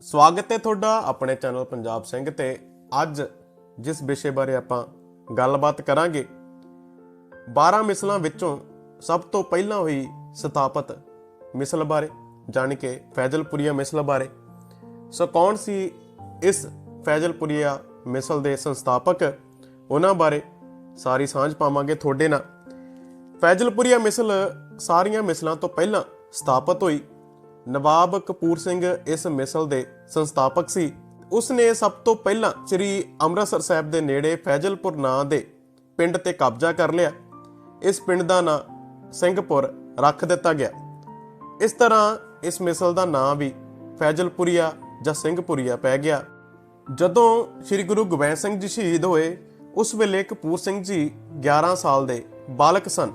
ਸਵਾਗਤ ਹੈ ਤੁਹਾਡਾ ਆਪਣੇ ਚੈਨਲ ਪੰਜਾਬ ਸਿੰਘ ਤੇ। ਅੱਜ ਜਿਸ ਵਿਸ਼ੇ ਬਾਰੇ ਆਪਾਂ ਗੱਲਬਾਤ ਕਰਾਂਗੇ 12 ਮਿਸਲਾਂ ਵਿੱਚੋਂ ਸਭ ਤੋਂ ਪਹਿਲਾਂ ਹੋਈ ਸਥਾਪਿਤ ਮਿਸਲ ਬਾਰੇ, ਜਾਣੀ ਕਿ ਫੈਜ਼ਲਪੁਰੀਆ ਮਿਸਲ ਬਾਰੇ। ਸੋ ਕੌਣ ਸੀ ਇਸ ਫੈਜ਼ਲਪੁਰੀਆ ਮਿਸਲ ਦੇ ਸੰਸਥਾਪਕ? ਉਹਨਾਂ ਬਾਰੇ ਸਾਰੀ ਸਾਂਝ ਪਾਵਾਂਗੇ ਤੁਹਾਡੇ ਨਾਲ। ਫੈਜ਼ਲਪੁਰੀਆ ਮਿਸਲ ਸਾਰੀਆਂ ਮਿਸਲਾਂ ਤੋਂ ਪਹਿਲਾਂ ਸਥਾਪਿਤ ਹੋਈ। ਨਵਾਬ ਕਪੂਰ ਸਿੰਘ ਇਸ ਮਿਸਲ ਦੇ ਸੰਸਥਾਪਕ ਸੀ। ਉਸ ਨੇ ਸਭ ਤੋਂ ਪਹਿਲਾਂ ਸ੍ਰੀ ਅੰਮ੍ਰਿਤਸਰ ਸਾਹਿਬ ਦੇ ਨੇੜੇ ਫੈਜ਼ਲਪੁਰ ਨਾਂ ਦੇ ਪਿੰਡ ਤੇ ਕਬਜ਼ਾ ਕਰ ਲਿਆ। ਇਸ ਪਿੰਡ ਦਾ ਨਾਂ ਸਿੰਘਪੁਰ ਰੱਖ ਦਿੱਤਾ ਗਿਆ। ਇਸ ਤਰ੍ਹਾਂ ਇਸ ਮਿਸਲ ਦਾ ਨਾਂ ਵੀ ਫੈਜ਼ਲਪੁਰੀਆ ਜਾਂ ਸਿੰਘਪੁਰੀਆ ਪੈ ਗਿਆ। ਜਦੋਂ ਸ੍ਰੀ ਗੁਰੂ ਗੋਬਿੰਦ ਸਿੰਘ ਜੀ ਸ਼ਹੀਦ ਹੋਏ, ਉਸ ਵੇਲੇ ਕਪੂਰ ਸਿੰਘ ਜੀ 11 ਸਾਲ ਦੇ ਬਾਲਕ ਸਨ।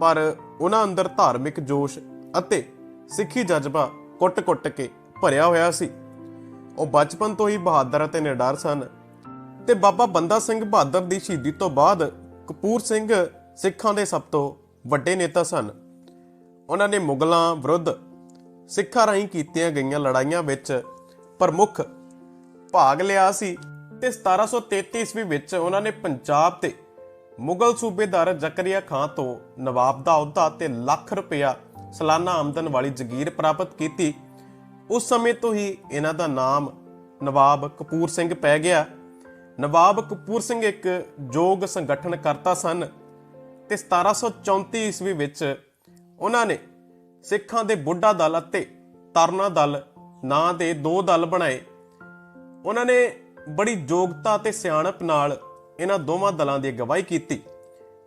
ਪਰ ਉਹਨਾਂ ਅੰਦਰ ਧਾਰਮਿਕ ਜੋਸ਼ ਅਤੇ ਸਿੱਖੀ ਜਜ਼ਬਾ ਕੁੱਟ-ਕੁੱਟ ਕੇ ਭਰਿਆ ਹੋਇਆ ਸੀ। ਉਹ ਬਚਪਨ ਤੋਂ ਹੀ ਬਹਾਦਰ ਅਤੇ ਨਿਡਰ ਸਨ ਤੇ ਬਾਬਾ ਬੰਦਾ ਸਿੰਘ ਬਹਾਦਰ ਦੀ ਸ਼ਹੀਦੀ ਤੋਂ ਬਾਅਦ ਕਪੂਰ ਸਿੰਘ ਸਿੱਖਾਂ ਦੇ ਸਭ ਤੋਂ ਵੱਡੇ ਨੇਤਾ ਸਨ। ਉਹਨਾਂ ਨੇ ਮੁਗਲਾਂ ਵਿਰੁੱਧ ਸਿੱਖਾਂ ਰਾਹੀਂ ਕੀਤੀਆਂ ਗਈਆਂ ਲੜਾਈਆਂ ਵਿੱਚ ਪ੍ਰਮੁੱਖ ਭਾਗ ਲਿਆ ਸੀ ਤੇ 1733 ਈਸਵੀ ਵਿੱਚ ਉਹਨਾਂ ਨੇ ਪੰਜਾਬ ਤੇ ਮੁਗਲ ਸੂਬੇਦਾਰ ਜ਼ਕਰੀਆ ਖਾਨ ਤੋਂ ਨਵਾਬ ਦਾ ਅਹੁਦਾ ਤੇ ਲੱਖ ਰੁਪਇਆ ਸਾਲਾਨਾ ਆਮਦਨ ਵਾਲੀ ਜ਼ਗੀਰ ਪ੍ਰਾਪਤ ਕੀਤੀ। ਉਸ ਸਮੇਂ ਤੋਂ ਹੀ ਇਹਨਾਂ ਦਾ ਨਾਮ ਨਵਾਬ ਕਪੂਰ ਸਿੰਘ ਪੈ ਗਿਆ। ਨਵਾਬ ਕਪੂਰ ਸਿੰਘ ਇੱਕ ਯੋਗ ਸੰਗਠਨ ਕਰਤਾ ਸਨ ਤੇ 1734 ਈਸਵੀ ਵਿੱਚ ਉਹਨਾਂ ਨੇ ਸਿੱਖਾਂ ਦੇ ਬੁੱਢਾ ਦਲ ਅਤੇ ਤਰਨਾ ਦਲ ਨਾਂ ਦੇ ਦੋ ਦਲ ਬਣਾਏ। ਉਹਨਾਂ ਨੇ ਬੜੀ ਯੋਗਤਾ ਤੇ ਸਿਆਣਪ ਨਾਲ ਇਹਨਾਂ ਦੋਵਾਂ ਦਲਾਂ ਦੀ ਅਗਵਾਈ ਕੀਤੀ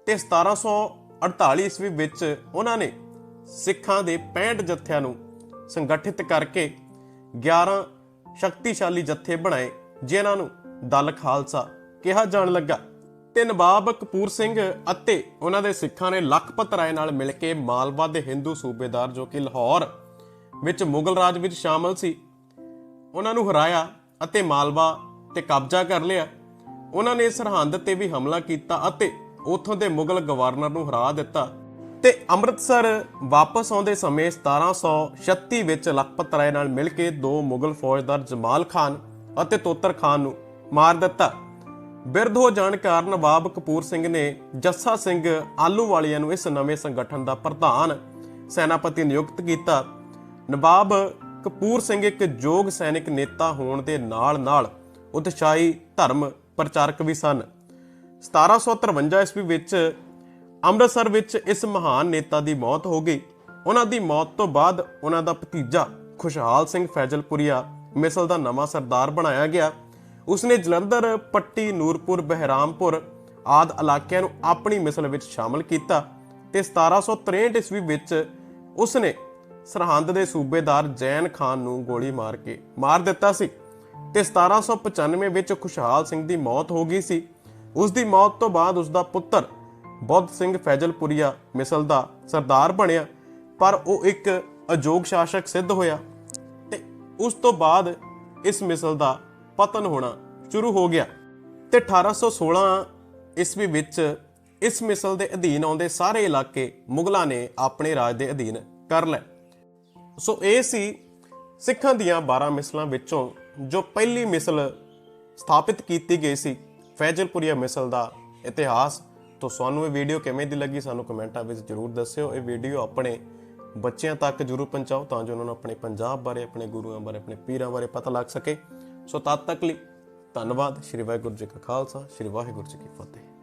ਤੇ 1748 ਈਸਵੀ ਵਿੱਚ ਉਹਨਾਂ ਨੇ ਸਿੱਖਾਂ ਦੇ 65 ਜਥਿਆਂ ਨੂੰ ਸੰਗਠਿਤ ਕਰਕੇ 11 ਸ਼ਕਤੀਸ਼ਾਲੀ ਜਥੇ ਬਣਾਏ, ਜਿਨ੍ਹਾਂ ਨੂੰ ਦਲ ਖਾਲਸਾ ਕਿਹਾ ਜਾਣ ਲੱਗਾ। ਤੇ ਨਵਾਬ ਕਪੂਰ ਸਿੰਘ ਅਤੇ ਉਹਨਾਂ ਦੇ ਸਿੱਖਾਂ ਨੇ ਲਖਪਤ ਰਾਏ ਨਾਲ ਮਿਲ ਕੇ ਮਾਲਵਾ ਦੇ ਹਿੰਦੂ ਸੂਬੇਦਾਰ ਜੋ ਕਿ ਲਾਹੌਰ ਵਿੱਚ ਮੁਗਲ ਰਾਜ ਵਿੱਚ ਸ਼ਾਮਲ ਸੀ, ਉਹਨਾਂ ਨੂੰ ਹਰਾਇਆ ਅਤੇ ਮਾਲਵਾ ਤੇ ਕਬਜ਼ਾ ਕਰ ਲਿਆ। ਉਹਨਾਂ ਨੇ ਸਰਹੰਦ ਤੇ ਵੀ ਹਮਲਾ ਕੀਤਾ ਅਤੇ ਉੱਥੋਂ ਦੇ ਮੁਗਲ ਗਵਰਨਰ ਨੂੰ ਹਰਾ ਦਿੱਤਾ। ਤੇ ਅੰਮ੍ਰਿਤਸਰ ਵਾਪਸ ਆਉਂਦੇ ਸਮੇਂ 1736 ਵਿੱਚ ਲਖਪਤ ਰਾਏ ਨਾਲ ਮਿਲ ਕੇ ਦੋ ਮੁਗਲ ਫੌਜਦਾਰ ਜਮਾਲ ਖਾਨ ਅਤੇ ਤੋਤਰ ਖਾਨ ਨੂੰ ਮਾਰ ਦਿੱਤਾ। ਬਿਰਧ ਹੋ ਜਾਣ ਕਾਰਨ ਨਵਾਬ ਕਪੂਰ ਸਿੰਘ ਨੇ ਜੱਸਾ ਸਿੰਘ ਆਲੂਵਾਲੀਆ ਨੂੰ ਇਸ ਨਵੇਂ ਸੰਗਠਨ ਦਾ ਪ੍ਰਧਾਨ ਸੈਨਾਪਤੀ ਨਿਯੁਕਤ ਕੀਤਾ। ਨਵਾਬ ਕਪੂਰ ਸਿੰਘ ਇੱਕ ਯੋਗ ਸੈਨਿਕ ਨੇਤਾ ਹੋਣ ਦੇ ਨਾਲ-ਨਾਲ ਉਤਸ਼ਾਹੀ ਧਰਮ ਪ੍ਰਚਾਰਕ ਵੀ ਸਨ। 1753 ਈਸਵੀ ਵਿੱਚ ਅੰਮ੍ਰਿਤਸਰ ਵਿੱਚ ਇਸ ਮਹਾਨ ਨੇਤਾ ਦੀ ਮੌਤ ਹੋ ਗਈ। ਉਹਨਾਂ ਦੀ ਮੌਤ ਤੋਂ ਬਾਅਦ ਉਹਨਾਂ ਦਾ ਭਤੀਜਾ ਖੁਸ਼ਹਾਲ ਸਿੰਘ ਫੈਜ਼ਲਪੁਰੀਆ ਮਿਸਲ ਦਾ ਨਵਾਂ ਸਰਦਾਰ ਬਣਾਇਆ ਗਿਆ। ਉਸਨੇ ਜਲੰਧਰ, ਪੱਟੀ, ਨੂਰਪੁਰ, ਬਹਿਰਾਮਪੁਰ ਆਦ ਇਲਾਕਿਆਂ ਨੂੰ ਆਪਣੀ ਮਿਸਲ ਵਿੱਚ ਸ਼ਾਮਲ ਕੀਤਾ ਤੇ 1763 ਈਸਵੀ ਵਿੱਚ ਉਸਨੇ ਸਰਹੰਦ ਦੇ ਸੂਬੇਦਾਰ ਜੈਨ ਖਾਨ ਨੂੰ ਗੋਲੀ ਮਾਰ ਕੇ ਮਾਰ ਦਿੱਤਾ ਸੀ ਤੇ 1795 ਵਿੱਚ ਖੁਸ਼ਹਾਲ ਸਿੰਘ ਦੀ ਮੌਤ ਹੋ ਗਈ ਸੀ। ਉਸ ਦੀ ਮੌਤ ਤੋਂ ਬਾਅਦ ਉਸ ਦਾ ਪੁੱਤਰ ਬੁੱਧ ਸਿੰਘ ਫੈਜ਼ਲਪੁਰੀਆ ਮਿਸਲ ਦਾ ਸਰਦਾਰ ਬਣਿਆ, ਪਰ ਉਹ ਇੱਕ ਅਯੋਗ ਸ਼ਾਸਕ ਸਿੱਧ ਹੋਇਆ ਤੇ ਉਸ ਤੋਂ ਬਾਅਦ ਇਸ ਮਿਸਲ ਦਾ ਪਤਨ ਹੋਣਾ ਸ਼ੁਰੂ ਹੋ ਗਿਆ ਤੇ 1816 ਈਸਵੀ ਵਿੱਚ ਇਸ ਮਿਸਲ ਦੇ ਅਧੀਨ ਆਉਂਦੇ ਸਾਰੇ ਇਲਾਕੇ ਮੁਗਲਾਂ ਨੇ ਆਪਣੇ ਰਾਜ ਦੇ ਅਧੀਨ ਕਰ ਲਏ। ਸੋ ਇਹ ਸੀ ਸਿੱਖਾਂ ਦੀਆਂ 12 ਮਿਸਲਾਂ ਵਿੱਚੋਂ ਜੋ ਪਹਿਲੀ ਮਿਸਲ ਸਥਾਪਿਤ ਕੀਤੀ ਗਈ ਸੀ, ਫੈਜ਼ਲਪੁਰੀਆ ਮਿਸਲ ਦਾ ਇਤਿਹਾਸ। ਤੋਂ ਸਾਨੂੰ ਇਹ ਵੀਡੀਓ ਕਿਵੇਂ ਦੀ ਲੱਗੀ ਸਾਨੂੰ ਕਮੈਂਟਾਂ ਵਿੱਚ ਜਰੂਰ ਦੱਸਿਓ। ਇਹ ਵੀਡੀਓ ਆਪਣੇ ਬੱਚਿਆਂ ਤੱਕ ਜਰੂਰ ਪਹੁੰਚਾਓ ਤਾਂ ਜੋ ਉਹਨਾਂ ਨੂੰ ਆਪਣੇ ਪੰਜਾਬ ਬਾਰੇ, ਆਪਣੇ ਗੁਰੂਆਂ ਬਾਰੇ, ਆਪਣੇ ਪੀਰਾਂ ਬਾਰੇ ਪਤਾ ਲੱਗ ਸਕੇ। ਸੋ ਤਦ ਤੱਕ ਲਈ ਧੰਨਵਾਦ। ਸ਼੍ਰੀ ਵਾਹਿਗੁਰੂ ਜੀ ਕਾ ਖਾਲਸਾ, ਸ਼੍ਰੀ ਵਾਹਿਗੁਰੂ ਜੀ ਕੀ ਫਤਿਹ।